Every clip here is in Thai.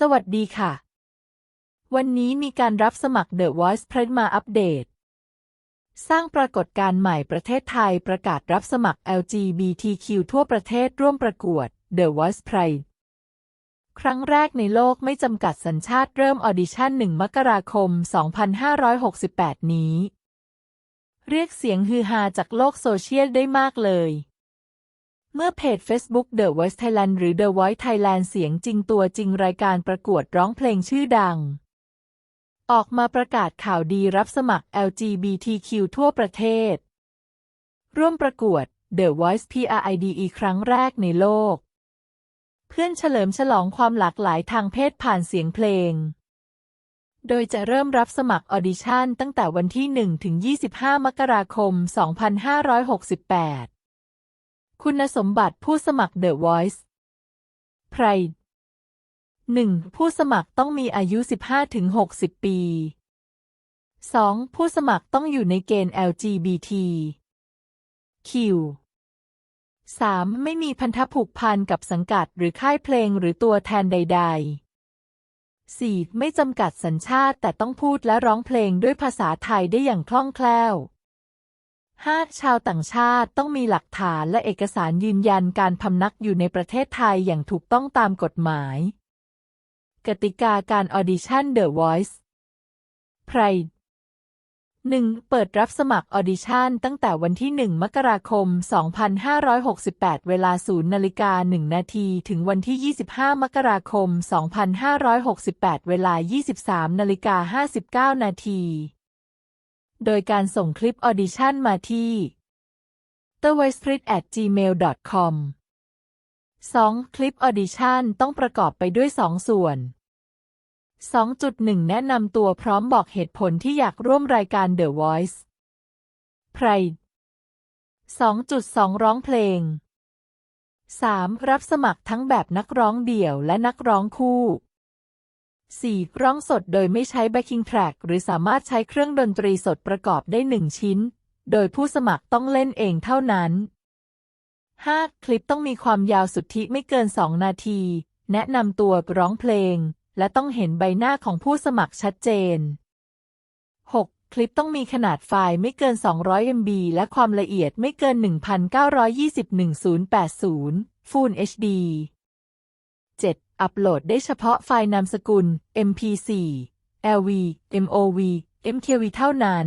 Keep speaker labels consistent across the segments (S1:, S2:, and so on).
S1: สวัสดีค่ะ วันนี้มีการรับสมัคร The Voice Pride มาอัปเดต สร้างปรากฏการณ์ใหม่ประเทศไทยประกาศรับสมัคร LGBTQ ทั่วประเทศร่วมประกวด The Voice Pride ครั้งแรกในโลกไม่จำกัดสัญชาติเริ่มออดิชั่น 1 มกราคม 2568 นี้ เรียกเสียงฮือฮาจากโลกโซเชียลได้มากเลย เมื่อเพจ Facebook The Voice Thailand หรือ The Voice Thailand เสียงจริงตัวจริงรายการประกวดร้องเพลงชื่อดัง ออกมาประกาศข่าวดีรับสมัคร LGBTQ ทั่วประเทศ ร่วมประกวด The Voice PRIDE ครั้งแรกในโลก เพื่อนเฉลิมฉลองความหลากหลายทางเพศผ่านเสียงเพลง โดยจะเริ่มรับสมัครออดิชั่นตั้งแต่วันที่ 1 ถึง 25 มกราคม 2568 คุณสมบัติผู้สมัคร The Voice Pride 1. ผู้สมัครต้องมีอายุ 15-60 ปี 2. ผู้สมัครต้องอยู่ในเกณฑ์ LGBT Q 3. ไม่มีพันธผูกพันกับสังกัดหรือค่ายเพลงหรือตัวแทนใด ๆ 4. ไม่จำกัดสัญชาติแต่ต้องพูดและร้องเพลงด้วยภาษาไทยได้อย่างคล่องแคล่ว 5. ชาวต่างชาติต้องมีหลักฐานและเอกสารยืนยันการพำนักอยู่ในประเทศไทยอย่างถูกต้องตามกฎหมาย กติกาการออดิชั่น The Voice Pride 1. เปิดรับสมัครออดิชั่นตั้งแต่วันที่ 1 มกราคม 2568 เวลา 0นาฬิกา1นาที ถึงวันที่ 25 มกราคม 2568 เวลา 23นาฬิกา59 นาที โดยการส่งคลิปออดิชั่นมาที่ t h e v o i c e p r i t at gmail com 2. คลิปออดิชั่นต้องประกอบไปด้วย 2 ส่วน 2.1 แนะนำตัวพร้อมบอกเหตุผลที่อยากร่วมรายการ The Voice Pride 2.2 ร้องเพลง 3. รับสมัครทั้งแบบนักร้องเดี่ยวและนักร้องคู่ 4. ร้องสดโดยไม่ใช้ backing track หรือสามารถใช้เครื่องดนตรีสดประกอบได้ 1 ชิ้น โดยผู้สมัครต้องเล่นเองเท่านั้น 5. คลิปต้องมีความยาวสุทธิไม่เกิน 2 นาที แนะนำตัวร้องเพลง และต้องเห็นใบหน้าของผู้สมัครชัดเจน 6. คลิปต้องมีขนาดไฟล์ไม่เกิน 200 MB และความละเอียดไม่เกิน 1920 1080 Full HD อัปโหลดได้เฉพาะไฟล์นามสกุล MP4 LV MOV MKV เท่านั้น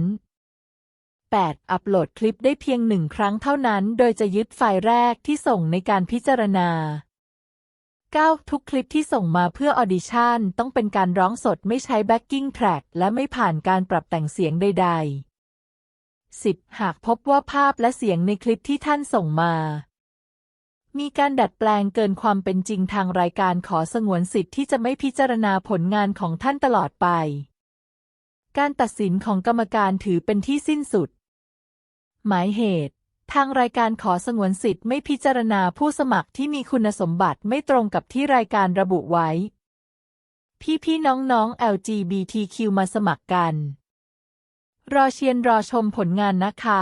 S1: 8. อัปโหลดคลิปได้เพียงหนึ่งครั้งเท่านั้น โดยจะยึดไฟล์แรกที่ส่งในการพิจารณา 9. ทุกคลิปที่ส่งมาเพื่อออดิชั่นต้องเป็นการร้องสดไม่ใช้ backing track และไม่ผ่านการปรับแต่งเสียงใด ๆ 10. หากพบว่าภาพและเสียงในคลิปที่ท่านส่งมา มีการดัดแปลงเกินความเป็นจริงทางรายการขอสงวนสิทธิ์ที่จะไม่พิจารณาผลงานของท่านตลอดไป การตัดสินของกรรมการถือเป็นที่สิ้นสุด หมายเหตุ ทางรายการขอสงวนสิทธิ์ไม่พิจารณาผู้สมัครที่มีคุณสมบัติไม่ตรงกับที่รายการระบุไว้ พี่ๆน้องๆ LGBTQ มาสมัครกัน รอเชียนรอชมผลงานนะคะ